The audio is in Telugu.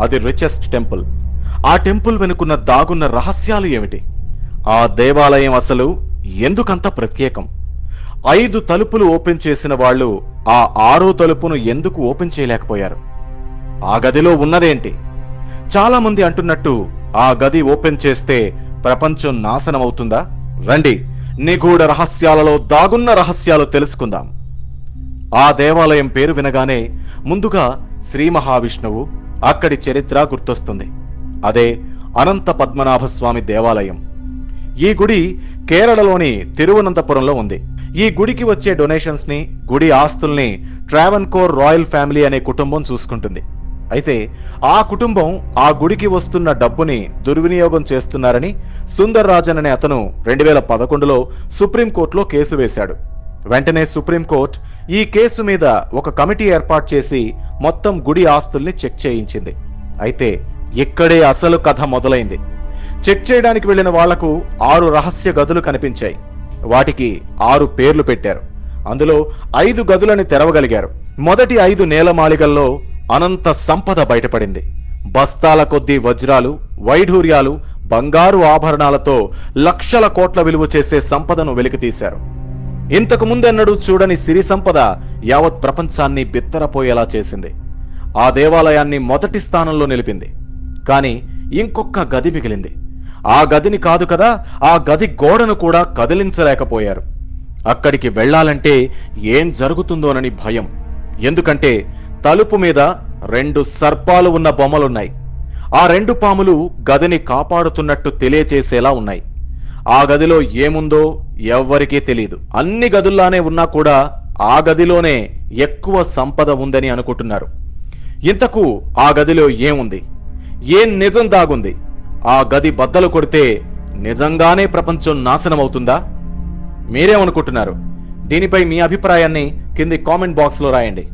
అది రిచెస్ట్ టెంపుల్ ఆ టెంపుల్ వెనుకున్న దాగున్న రహస్యాలు ఏమిటి? ఆ దేవాలయం అసలు ఎందుకంత ప్రత్యేకం? ఐదు తలుపులు ఓపెన్ చేసిన వాళ్ళు ఆ ఆరో తలుపును ఎందుకు ఓపెన్ చేయలేకపోయారు? ఆ గదిలో ఉన్నదేంటి? చాలామంది అంటున్నట్టు ఆ గది ఓపెన్ చేస్తే ప్రపంచం నాశనమవుతుందా? రండి నిగూఢ రహస్యాలలో దాగున్న రహస్యాలు తెలుసుకుందాం. ఆ దేవాలయం పేరు వినగానే ముందుగా శ్రీ మహావిష్ణువు అక్కడి చరిత్ర గుర్తొస్తుంది. అదే అనంత పద్మనాభస్వామి దేవాలయం. ఈ గుడి కేరళలోని తిరువనంతపురంలో ఉంది. ఈ గుడికి వచ్చే డొనేషన్స్ని గుడి ఆస్తుల్ని ట్రావెన్కోర్ రాయల్ ఫ్యామిలీ అనే కుటుంబం చూసుకుంటుంది. అయితే ఆ కుటుంబం ఆ గుడికి వస్తున్న డబ్బుని దుర్వినియోగం చేస్తున్నారని సుందర్ రాజన్ అనే అతను రెండు వేల పదకొండులో సుప్రీంకోర్టులో కేసు వేశాడు. వెంటనే సుప్రీంకోర్టు ఈ కేసు మీద ఒక కమిటీ ఏర్పాటు చేసి మొత్తం గుడి ఆస్తుల్ని చెక్ చేయించింది. అయితే ఇక్కడే అసలు కథ మొదలైంది. చెక్ చేయడానికి వెళ్ళిన వాళ్ళకు ఆరు రహస్య గదులు కనిపించాయి. వాటికి ఆరు పేర్లు పెట్టారు. అందులో ఐదు గదులని తెరవగలిగారు. మొదటి ఐదు నేలమాళిగల్లో అనంత సంపద బయటపడింది. బస్తాల కొద్దీ వజ్రాలు వైఢూర్యాలు బంగారు ఆభరణాలతో లక్షల కోట్ల విలువ చేసే సంపదను వెలికితీశారు. ఇంతకు ముందెన్నడూ చూడని సిరి సంపద యావత్ ప్రపంచాన్ని బిత్తరపోయేలా చేసింది. ఆ దేవాలయాన్ని మొదటి స్థానంలో నిలిపింది. కానీ ఇంకొక గది మిగిలింది. ఆ గదిని కాదు కదా ఆ గది గోడను కూడా కదిలించలేకపోయారు. అక్కడికి వెళ్ళాలంటే ఏం జరుగుతుందోనని భయం. ఎందుకంటే తలుపు మీద రెండు సర్పాలు ఉన్న బొమ్మలున్నాయి. ఆ రెండు పాములు గదిని కాపాడుతున్నట్టు తెలియచేసేలా ఉన్నాయి. ఆ గదిలో ఏముందో ఎవ్వరికీ తెలియదు అన్ని గదుల్లానే ఉన్నా కూడా ఆ గదిలోనే ఎక్కువ సంపద ఉందని అనుకుంటున్నారు. ఇంతకు ఆ గదిలో ఏముంది? ఏం నిజం దాగుంది? ఆ గది బద్దలు కొడితే నిజంగానే ప్రపంచం నాశనమవుతుందా? మీరేమనుకుంటున్నారు? దీనిపై మీ అభిప్రాయాన్ని కింది కామెంట్ బాక్స్లో రాయండి.